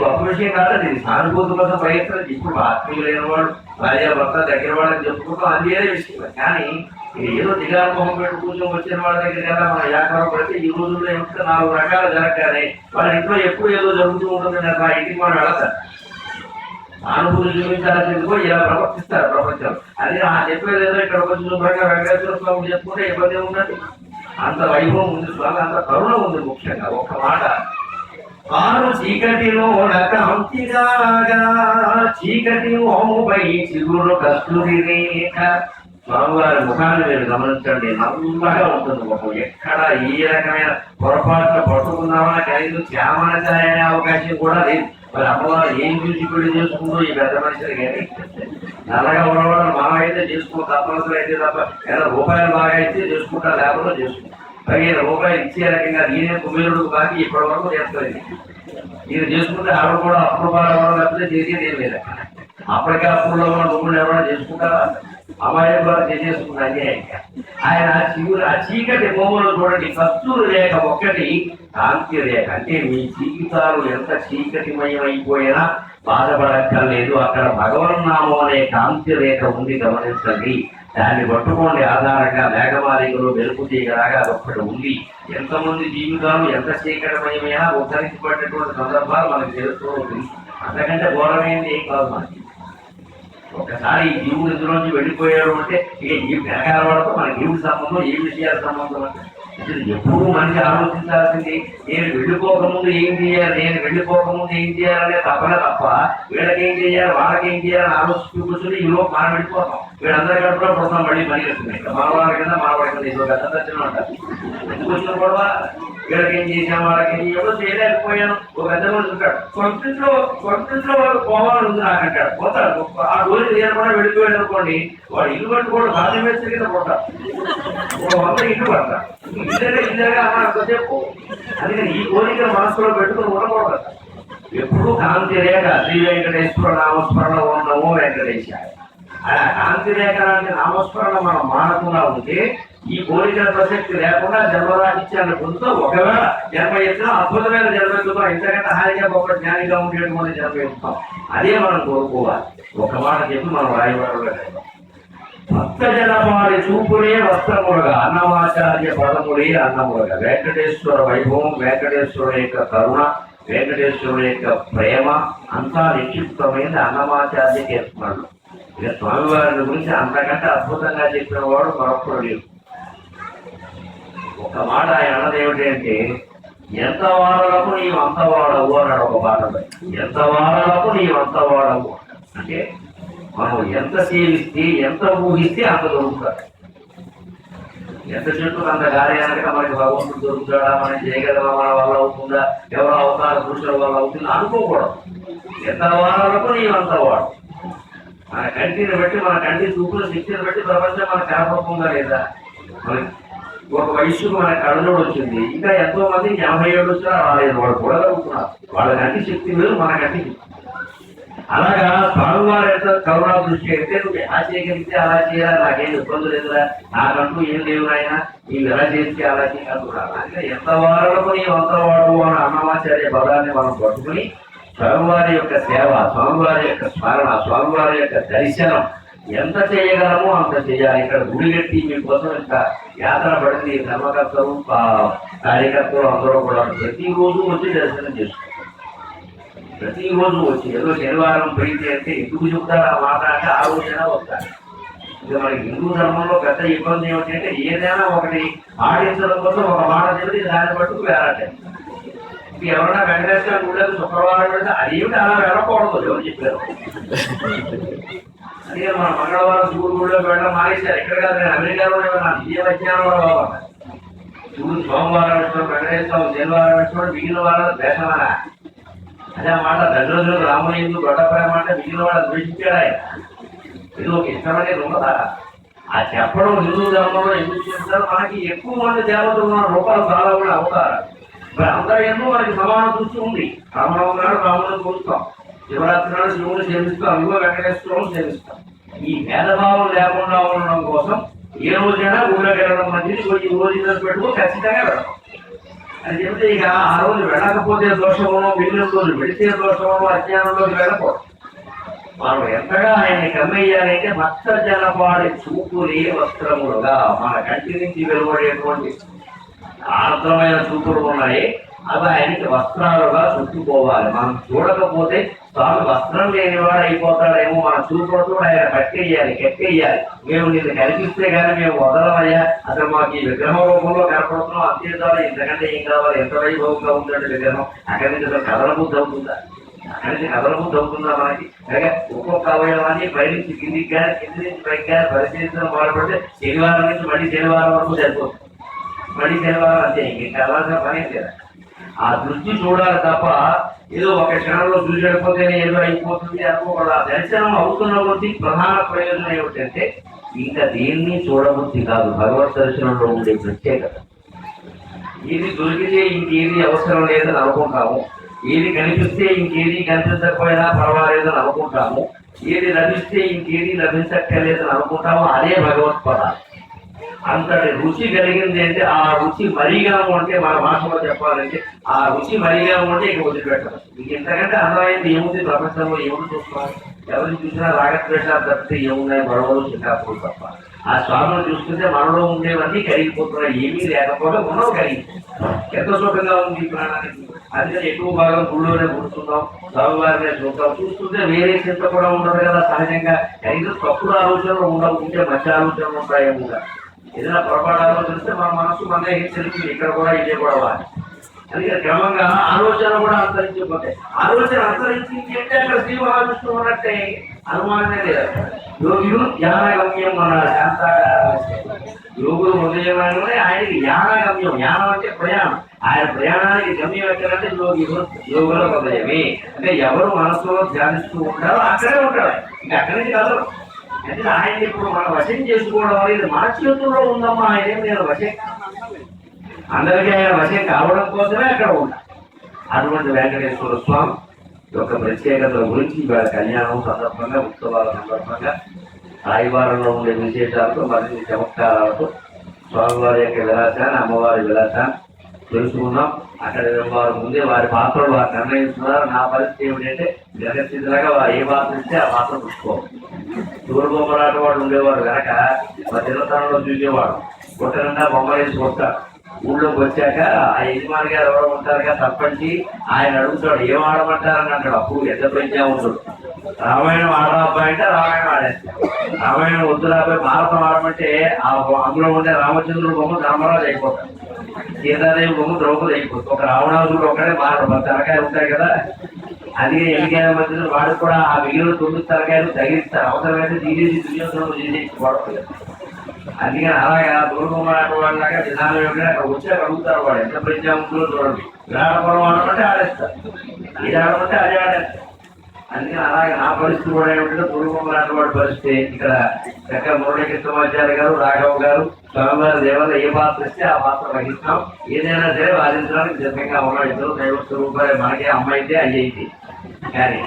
గొప్ప విషయం కాదు ఇది సానుభూతి కోసం ప్రయత్నం. ఇప్పుడు ఆత్మీయులైన వాడు భార్య భర్త దగ్గర వాళ్ళని చెప్పుకుంటాం అది వేరే విషయం. కానీ ఏదో దిగారు మొహం పెట్టి కూర్చొని వచ్చిన వాళ్ళ దగ్గర కదా మన వ్యాపారం పడితే ఈ రోజుల్లో ఏమిటో నాలుగు రకాలు జరగాలి వాళ్ళ ఇంట్లో ఎప్పుడు ఏదో జరుగుతూ ఉంటుంది కదా ఆ ఇంటికి మనం వెళతారు సానుభూతి చూపించాల్సిందిగో ఇలా ప్రవర్తిస్తారు ప్రపంచం అది ఆ చెప్పేది ఏదో ఇక్కడ కొంచెం శుభ్రంగా వెంకటేశ్వర స్వామి చెప్పుకుంటే ఇబ్బంది ఉన్నది అంత వైభవం ఉంది స్వామి అంత కరుణ ఉంది ముఖ్యంగా. ఒక మాట ఆరు చీకటిలో కాంతిగాగా చీకటి ఓముపై చిగురు కస్తూరి రేఖ స్వామివారి ముఖాన్ని మీరు గమనించండి నల్లగా ఉంటుంది ముఖం ఎక్కడ ఈ రకమైన పొరపాట్లు పట్టుకున్నామా కనీసం శ్యామల ఛాయ అనే అవకాశం కూడా లేదు. మరి అమ్మవారు ఏం చూసి పెళ్ళి చేసుకుందో ఈ పెద్ద మనుషులు కానీ నల్లగా ఉన్నవాళ్ళు మామైతే చేసుకో తప్పనిసరి అయితే తప్ప. ఏదైనా రూపాయలు బాగా అయితే చేసుకుంటా లేకుండా చేసుకుంటాం పదిహేను రూపాయలు ఇచ్చే రకంగా నేనే కుమేరుడు కాకి ఇప్పటి వరకు చేస్తుంది ఇది చేసుకుంటే ఆవిడ కూడా అప్పుడు బాగా లేకపోతే చేసేది ఏం లేదు. అప్పటికే అప్పుల్లో ఉన్న ఎవరైనా చేసుకుంటారా? అమ్మాయి కూడా చేసేసుకున్న ఆయన ఆ చీకటి ఆ చీకటి భూములు చూడండి కస్తూరు రేఖ ఒక్కటి కాంతి రేఖ. అంటే మీ జీవితాలు ఎంత చీకటిమయమైపోయినా బాధపడక్కర్లేదు. అక్కడ భగవన్నామం అనే కాంతి రేఖ ఉంది గమనించండి. దాన్ని పట్టుకోండి ఆధారంగా మేఘమాలికలు వెలుపు తీయగలాగా అదొక్కటి ఉంది. ఎంతమంది జీవితాలు ఎంత చీకటమయమైనా ఉద్ధరించబడినటువంటి సందర్భాలు మనకు తెలుస్తూ ఉంటుంది అంతకంటే ఘోరమైంది ఏం కాదు మనకి. ఒకసారి ఈ జీవుడు ఇందులోంచి వెళ్ళిపోయాడు అంటే ఇక ఈ ప్రకారం వాళ్ళతో మన జీవుడి సంబంధం ఏ విషయాల సంబంధం. అంటే అసలు ఎప్పుడు మనిషి ఆలోచించాల్సింది నేను వెళ్ళిపోకముందు ఏం చేయాలి నేను వెళ్ళిపోకముందు ఏం చేయాలనే తప్పనే తప్ప వీళ్ళకేం చేయాలి వాళ్ళకేం చేయాలని ఆలోచిస్తూ కూర్చొని ఈ లోపు మనం వెళ్ళిపోతాం. వీళ్ళందరి కడుపులో పుడతాం మళ్ళీ పని చేస్తున్నాయి మన వాళ్ళ కింద మన వాళ్ళ కింద ఇది ఒక గత దర్శనం అంటారు ఎందుకు వచ్చిన గొడవ? వీళ్ళకి ఏం చేసాం వాళ్ళకి ఏం ఎవరు చేయలేకపోయాను ఒక పెద్ద మనిషి ఉంటాడు. సొంతింట్లో సొంతింట్లో వాళ్ళు పోవాలని ఉంది నాకు అంటాడు. పోతాడు ఆ రోజు ఏర్పడా వెళ్ళిపోయాడు అనుకోండి వాడు ఇల్లు పట్టుకోవడం సాధ్యం వేస్తే కింద పోతాడు ఒక వంద ఇల్లు పడతా. ఇల్లే ఇల్లేగా అన్న చెప్పు. అందుకని ఈ కోరిక మనసులో పెట్టుకుని ఉండకూడదు. ఎప్పుడు కాంతి రేఖ శ్రీ వెంకటేశ్వర నామస్మరణ ఓం వెంకటేశ్వర అలా కాంతి రేఖ లాంటి నామస్మరణ మనం మానకుండా ఉంటే ఈ కోరికల ప్రసక్తి లేకుండా జన్మరాహిత్యాన్ని పొందుతూ ఒకవేళ జన్మ ఎత్తున అద్భుతమైన జన్మ ఎత్తుతాం ఇంతకంటే హాయిగా గొప్ప జ్ఞానిగా ఉండేటువంటి జన్మ ఎత్తుతాం. అదే మనం కోరుకోవాలి. ఒక మాట చెప్పి మనం రాయవాడు భక్త జనవారి చూపులే వస్త్రములుగా అన్నమాచార్య పదములే అన్నములుగా. వెంకటేశ్వర వైభవం వెంకటేశ్వరుడు యొక్క కరుణ వెంకటేశ్వరుడు యొక్క ప్రేమ అంతా నిక్షిప్తమైన అన్నమాచార్య చేస్తున్నాడు ఇక స్వామివారి గురించి అంతకంటే అద్భుతంగా చెప్పిన వాడు మరొకడు లేడు. ఒక మాట ఆయన అన్నది ఏమిటి అంటే ఎంత వాడలకు నీవు అంత వాడవు అన్నాడు ఒక పాటలో ఎంత వాడలకు నీవు అంత వాడవు అంటే మనం ఎంత సేవిస్తే ఎంత ఊహిస్తే అంత దొరుకుతాడు. ఎంత చెట్టు అంత గాలి అనక మనకి భగవంతుడు దొరుకుతాడా? మనం చేయగలమా? మన వల్ల అవుతుందా? ఎవరు అవతార పురుషుల వల్ల అవుతుందా? అనుకోకూడదు. ఎంత వాడలకు నీవు అంత వాడు మన కంటిని బట్టి మన కంటి చూపుల శక్తిని బట్టి ప్రపంచం మన కనపడుతుందా లేదా? మనకి ఒక వయసు మన కళ్ళలో వచ్చింది. ఇంకా ఎంతో మంది యాభై ఏడు వచ్చినా రాలేదు వాళ్ళు చూడగలుగుతున్నారు వాళ్ళ కంటి శక్తి లేదు మన కంటి అలాగా స్వామివారి యొక్క కరుణా దృష్టి అయితే నువ్వు ఎలా చేయగలిగితే అలా చేయాలి? నాకేం ఇబ్బంది లేదురా. నాకంటూ ఏం లేవు ఆయన నీవు ఎలా చేస్తే అలా చేయాలి అలాగే ఎంత వాడకు నీ వంత వాడు అని అన్నమాచార్య పదాన్ని మనం పట్టుకుని స్వామివారి యొక్క సేవ స్వామివారి యొక్క స్మరణ స్వామివారి యొక్క దర్శనం ఎంత చేయగలమో అంత చేయాలి. ఇక్కడ గుడి కట్టి మీకోసం ఇంత యాత్ర పడింది. ధర్మకర్తలు కార్యకర్తలు అందరూ కూడా ప్రతిరోజు వచ్చి దర్శనం చేసుకుంటారు. ప్రతిరోజు వచ్చి ఏదో శనివారం ప్రీతి అంటే ఎందుకు చెప్తారు? ఆ మాట అంటే ఆ రోజైనా వస్తారు. ఇక మన హిందూ ధర్మంలో పెద్ద ఇబ్బంది ఏమిటంటే ఏదైనా ఒకటి ఆడించడం కోసం ఒక మాట చెప్పి దాన్ని పట్టుకు వేరాటం ఇప్పుడు ఎవరైనా వెంకటేశ్వర గుళ్ళకి శుక్రవారం పెడితే అది ఏమిటి అలా వెళ్ళకూడదు ఎవరు చెప్పారు. అదే మన మంగళవారం శివుడు గుడిలో వెళ్ళడం మానేశారు. ఎక్కడ కాదు నేను అమెరికాలో నా విజయ విజ్ఞానంలో బాబా. శివుడు సోమవారం పెట్టడం వెంకటేశ్వరం శనివారం వచ్చినప్పుడు మిగిలిన వాళ్ళ దేశమనా అదే మాట దశరథుడు రామయ్యందు గొడ్డ ప్రేమ అంటే మిగిలిన వాళ్ళ ద్వేషించాడు ఆయన. ఇది ఒక ఇష్టమనే ఉన్నదా ఆ చెప్పడం హిందూ ధర్మంలో ఎందుకు చేస్తారు మనకి ఎక్కువ మంది దేవతలు ఉన్న రూపాలు చాలా కూడా అవుతారు. మరి అందరూ ఎన్నో మనకి సమాన దృష్టి ఉంది. రామరావు నాడు రాముడు కొలుస్తాం శివరాత్రి నాడు శివుని సేవిస్తాం అందులో వెంకటేశ్వరం సేవిస్తాం. ఈ భేదభావం లేకుండా ఉండడం కోసం ఏ రోజైనా ఊళ్ళోకి వెళ్ళడం మంచిది. కొంచెం రోజు పెట్టుకో ఖచ్చితంగా వెళ్ళడం. అని చెప్తే ఇక ఆ రోజు వెళ్ళకపోతే దోషమో మిగిలిన రోజు వెళితే దోషమో అజ్ఞానంలోకి వెళ్ళకూడదు. మనం ఎంతగా ఆయన్ని కమ్మేయాలంటే భక్త జనపాడి చూపులే వస్త్రములుగా మన కంటి నుంచి వెలువడేటువంటి ఆర్ద్రమైన చూపులు ఉన్నాయి. అవి ఆయనకి వస్త్రాలుగా చుట్టుకోవాలి. మనం చూడకపోతే తాను వస్త్రం లేనివాడు అయిపోతాడేమో. మన చూపులతో ఆయన కట్టేయాలి కట్టేయాలి. మేము నిన్ను కనిపిస్తే కానీ మేము వదలమయ్యా. అసలు మాకు ఈ విగ్రహం రూపంలో కనపడుతున్నాం. అంతే చాలు ఇంతకంటే ఏం కావాలి? ఎంత వైభవంగా ఉందండి విగ్రహం? అక్కడి నుంచి అసలు కథల బుద్ధి అవుతుందా? అక్కడి నుంచి కదలకు బుద్ధి అవుతుందా మనకి? అలాగే ఒక్కొక్క అవయవాన్ని పై నుంచి కిందికి కానీ కింది నుంచి పైకి కానీ పరిశీలించడం మొదలుపెడితే శనివారం నుంచి మళ్ళీ శనివారం వరకు సరిపోతుంది. పని తెలవాలి అంతే ఇంక కావాల్సిన పని లేదా ఆ దృష్టి చూడాలి తప్ప ఏదో ఒక క్షణంలో చూసి ఏదో అయిపోతుంది అనుకోకుండా ఆ దర్శనం అవుతున్న కొద్దీ ప్రధాన ప్రయోజనం ఏమిటంటే ఇంకా దేన్ని చూడబుద్ధి కాదు భగవత్ దర్శనంలో ఉండే ప్రత్యేకత. ఏది దొరికితే ఇంకేది అవసరం లేదని అనుకుంటాము. ఏది కనిపిస్తే ఇంకేది కనిపించకపోయినా పర్వాలేదని అనుకుంటాము. ఏది లభిస్తే ఇంకేది లభించక్కర్లేదని అనుకుంటాము. అదే భగవత్పదాలు అంతటి రుచి కలిగింది అంటే ఆ రుచి మరీగా ఉంటే మన భాషలో చెప్పాలంటే ఆ రుచి మరీగా ఉంటే ఇక వదిలిపెట్టాలి ఇంక ఇంతకంటే అందమైంది ఏముంది ప్రపంచంలో ఏముంది చూసుకోవాలి? ఎవరిని చూసినా రాగద్వేషాలు తప్పితే ఏమున్నాయి గొడవలు చికాకులు తప్ప. ఆ స్వామిని చూసుకుంటే మనలో ఉండేవన్నీ కరిగిపోతున్నాయి. ఏమీ లేకపోతే ఉన్నవి కరిగి ఎంత సుఖంగా ఉంది ప్రాణానికి? అందుకని ఎక్కువ భాగం గుళ్ళోనే కూర్చుంటాం స్వామివారినే చూస్తాం చూస్తుంటే వేరే చింత కూడా ఉండదు కదా. సహజంగా కనీసం తప్పుడు ఆలోచనలు ఉండవు. ఉంటే మంచి ఆలోచనలు ఉంటాయేమో ఏదైనా పొరపాటు ఆలోచిస్తే మన మనసు మనదే ఇక్కడ కూడా ఇదే కూడా అందుకే క్రమంగా ఆలోచన కూడా అంతరించిపోతాయి. ఆలోచన అంతరించింది అంటే అక్కడ శ్రీ ఆలోచిస్తూ ఉన్నట్టే అనుమానమే లేదు. యోగులు జ్ఞానగమ్యం అన్నారు. మన యోగులు ఉదయమని ఆయనకి జ్ఞానగమ్యం. జ్ఞానం అంటే ప్రయాణం. ఆయన ప్రయాణానికి గమ్యం ఎక్కడంటే యోగులు యోగుల ఉదయమే అంటే ఎవరు మనసులో ధ్యానిస్తూ ఉంటారో అక్కడే ఉంటారు. ఇంకా అక్కడి నుంచి కదలరు అంటే ఆయన ఇప్పుడు మనం వశం చేసుకోవడం అనేది మన చేతుల్లో ఉందమ్మా ఆయన నేను వశం. అందరికీ ఆయన వశం కావడం కోసమే అక్కడ ఉన్నా. అటువంటి వెంకటేశ్వర స్వామి యొక్క ప్రత్యేకతల గురించి ఇవాళ కళ్యాణం సందర్భంగా ఉత్సవాల సందర్భంగా రాయివారంలో ఉండే విశేషాలతో మరిన్ని చమత్కారాలతో స్వామివారి యొక్క విలాసాన్ని అమ్మవారి విలాసాన్ని తెలుసుకున్నాం అక్కడ వారు ముందే వారి పాత్రలు వారు నిర్ణయిస్తున్నారు. నా పరిస్థితి ఏమిటంటే జగత్తులాగా వారు ఏ పాత్ర ఇస్తే ఆ పాత్ర పుచ్చుకోవాలి తూరుబొమ్మలాట వాళ్ళు ఉండేవాడు కనుక మా చిన్నతనంలో చూసేవాడు. కొట్టకుండా బొమ్మ వేసి కొట్టారు ఊళ్ళోకి వచ్చాక ఆ యజమాని గారు ఎవరో ఉంటారు కదా తప్పంచి ఆయన అడుగుతాడు ఏం ఆడమంటారని అంటాడు. అప్పుడు ఎంత పెంచా ఉంటాడు రామాయణం ఆడరాబాయి అంటే రామాయణం ఆడేస్తాడు రామాయణం వద్దు భారతం ఆడమంటే ఆ అందులో ఉండే రామచంద్రుడు బొమ్మ ధర్మరాజు అయిపోతాడు. సీతాదేవి బొమ్మ ద్రౌపది అయిపోతుంది ఒక రావణాసుడు ఒకడే భారత తలకాయ ఉంటాయి కదా అందుకే ఎన్నికైన మధ్యలో వాడు కూడా ఆ మిగిలిన తొమ్మిది తలకాయలు తగిలిస్తారు. అవసరమైతే తీసేసి దుర్యోధనం తీసేసి వాడుతుంది అందుకని అలాగా దూరకుమారు వాళ్ళలాగా విధానం ఏమిటంటే అక్కడ వచ్చి అడుగుతారు వాడు. ఎంత ప్రజా ఉంటుందో చూడండి విరాటపురం ఆడమంటే ఆడేస్తారు. ఇది ఆడమంటే అది ఆడేస్తారు. అన్ని అలాగే నా పరిస్థితి కూడా ఏమిటంటే దూరబొమ్మలాట వాడి పరిస్థితి. ఇక్కడ చక్కగా మురళీకృష్ణమాచార్య గారు రాఘవ గారు స్వామివారి దేవత ఏ పాత్ర ఇస్తే ఆ పాత్ర వహిస్తాం. ఏదైనా సరే వాదించడానికి సిద్ధంగా ఉన్నాం ఇద్దరు దైవ స్వరూపాలు మనకే అమ్మాయితే అయ్యి కానీ